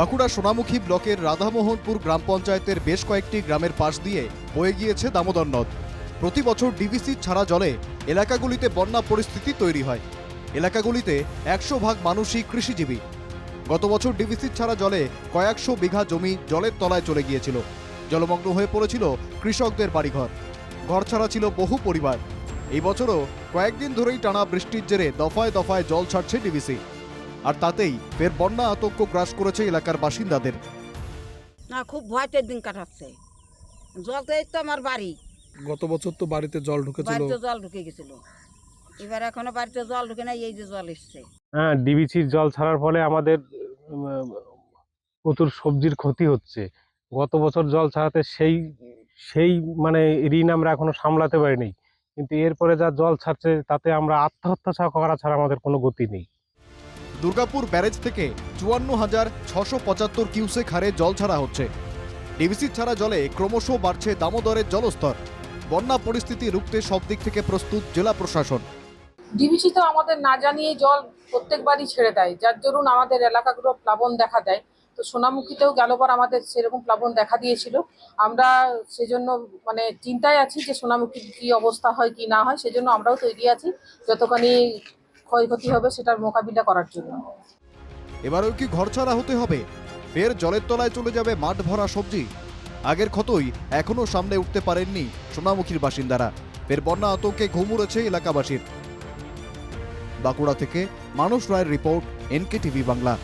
বাঁকুড়া সোনামুখী ব্লকের রাধামোহনপুর গ্রাম পঞ্চায়েতের বেশ কয়েকটি গ্রামের পাশ দিয়ে বয়ে গিয়েছে দামোদর নদ। প্রতি বছর ডিভিসি ছাড়া জলে এলাকাগুলিতে বন্যা পরিস্থিতি তৈরি হয়। এলাকাগুলিতে একশো ভাগ মানুষই কৃষিজীবী। গত বছর ডিভিসি ছাড়া জলে কয়েকশো বিঘা জমি জলের তলায় চলে গিয়েছিল। জলমগ্ন হয়ে পড়েছিল কৃষকদের বাড়িঘর। ঘর ছাড়া ছিল বহু পরিবার। এই বছরও কয়েকদিন ধরেই টানা বৃষ্টির জেরে দফায় দফায় জল ছাড়ছে ডিভিসি আর তাতেই ফের বন্যা আতঙ্ক গ্রাস করেছে এলাকার বাসিন্দাদের। না খুব ভয়তে দিন কাটাচ্ছে। জলতেই তো আমার বাড়ি। গত বছর তো বাড়িতে জল ঢুকেছিল। বাড়িতে জল ঢুকে গেছিল। এবার এখনও বাড়িতে জল ঢুকে নাই এই যে জল এসছে। হ্যাঁ ডিবিসির জল ছাড়ার ফলে আমাদের উম, প্রচুর সবজির ক্ষতি হচ্ছে। গত বছর জল ছাড়াতে সেই সেই মানে ঋণ আমরা এখনও সামলাতে পারিনি। কিন্তু এরপরে যা জল ছাড়ছে তাতে আমরা আত্মহত্যা ছাড়া করা ছাড়া আমাদের কোনো গতি নেই। দুর্গাপুর ব্যারেজ থেকে চুয়ান্ন হাজার ছশো পঁচাত্তর কিউসেক হারে জল ছাড়া হচ্ছে। ডিভিসি ছাড়া জলে ক্রমশ বাড়ছে দামোদরের জলস্তর। বন্যা পরিস্থিতি রুখতে সব দিক থেকে প্রস্তুত জেলা প্রশাসন। ডিবিসি তো আমাদের না জানিয়ে জল প্রত্যেকবারই ছেড়ে দেয়। যার দরুন আমাদের এলাকাগুলো প্লাবন দেখা দেয়। তো সোনামুখীতেও গেলবার আমাদের সেরকম প্লাবন দেখা দিয়েছিল। আমরা সেজন্য মানে চিন্তায় আছি যে সোনামুখীর কি অবস্থা হয়, কি না হয়, সেজন্য আমরাও তৈরি আছি। যতখানি ক্ষয়ক্ষতি হবে সেটার মোকাবিলা করার জন্য। এবারেও কি ঘরছাড়া হতে হবে? ফের জলের তলায় চলে যাবে মাঠ ভরা সবজি। আগের ক্ষতই এখনও সামনে উঠতে পারেননি সোনামুখীর বাসিন্দারা। ফের বন্যা আতঙ্কে ঘুমুরেছে এলাকাবাসীর। বাঁকুড়া থেকে মানুষ রায়ের রিপোর্ট এনকে টিভি বাংলা।